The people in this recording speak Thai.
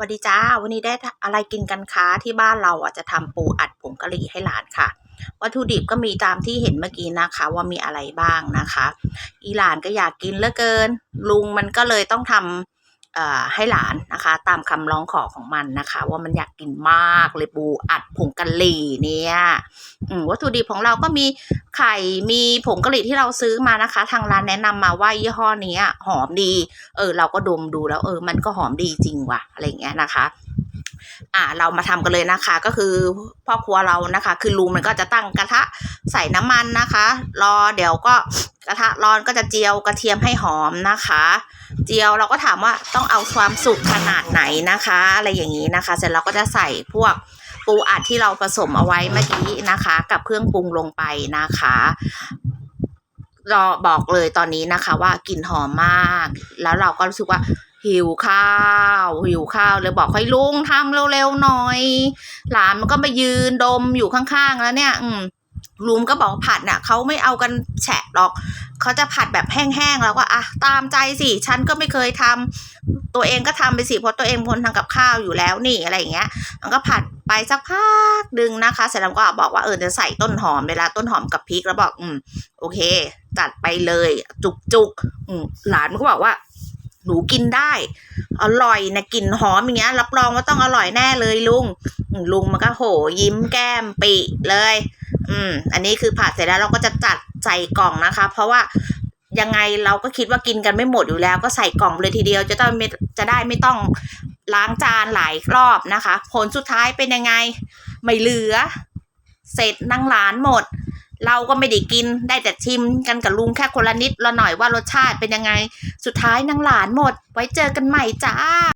สวัสดีจ้า วันนี้ได้อะไรกินกันคะที่บ้านเราอะจะทำปูอัดผงกะหรี่ให้หลานค่ะ วัตถุดิบก็มีตามที่เห็นเมื่อกี้นะคะ ว่ามีอะไรบ้างนะคะ อีหลานก็อยากกินเหลือเกิน ลุงมันก็เลยต้องทำเอ่อ ให้หลานนะคะ ตามคำร้องขอของมันนะคะ ว่ามันอยากกินมากเลยปูอัดผงกะหรี่เนี่ยวัตถุดิบของเราก็มีไข่มีผงกะหรี่ที่เราซื้อมานะคะ ทางร้านแนะนำมาว่ายี่ห้อนี้หอมดี เออ เราก็ดมดูแล้ว เออ มันก็หอมดีจริงว่ะอะไรเงี้ยนะคะ อ่าเรามาทำกันเลยนะคะ ก็คือพ่อครัวเรานะคะ คือลุงมันก็จะตั้งกระทะใส่น้ำมันนะคะ รอเดี๋ยวก็กระทะร้อนก็จะเจียวกระเทียมให้หอมนะคะ เจียวเราก็ถามว่าต้องเอาความสุกขนาดไหนนะคะ อะไรอย่างนี้นะคะ เสร็จเราก็จะใส่พวกปูอัดที่เราผสมเอาไว้เมื่อกี้นะคะ กับเครื่องปรุงลงไปนะคะรอบอกเลยตอนนี้นะคะว่ากลิ่นหอมมาก แล้วเราก็รู้สึกว่า หิวข้าว หิวข้าวเลยบอกให้ลุงทำเร็วๆหน่อย หลานมันก็มายืนดมอยู่ข้างๆแล้วเนี่ย อืมลุงก็บอกผัดน่ะเขาไม่เอากันแฉะหรอกเขาจะผัดแบบแห้งๆแล้วก็อะตามใจสิฉันก็ไม่เคยทำตัวเองก็ทำไปสิเพราะตัวเองเป็นคนทำกับข้าวอยู่แล้วนี่อะไรอย่างเงี้ย มันก็ผัดไปสักพักดึงนะคะเสร็จแล้วก็บอกว่าเออจะใส่ต้นหอมเวลาต้นหอมกับพริกแล้วบอก อืม โอเค จัดไปเลย จุกจุกหลานมันก็บอกว่า หนูกินได้ อร่อยนะกลิ่นหอมอย่างเงี้ย รับรองว่าต้องอร่อยแน่เลยลุง ลุงมันก็โหยิ้มแก้มปิเลย อืม อันนี้คือผัดเสร็จแล้วเราก็จะจัดใส่กล่องนะคะ เพราะว่ายังไงเราก็คิดว่ากินกันไม่หมดอยู่แล้ว ก็ใส่กล่องเลยทีเดียวจะต้องไม่จะได้ไม่ต้องล้างจานหลายรอบนะคะ ผลสุดท้ายเป็นยังไง ไม่เหลือ เสร็จนั่งร้านหมด เราก็ไม่ได้กินได้แต่ชิมกันกับลุงแค่คนละนิดละหน่อยว่ารสชาติเป็นยังไง สุดท้ายนางหลานหมด ไว้เจอกันใหม่จ้า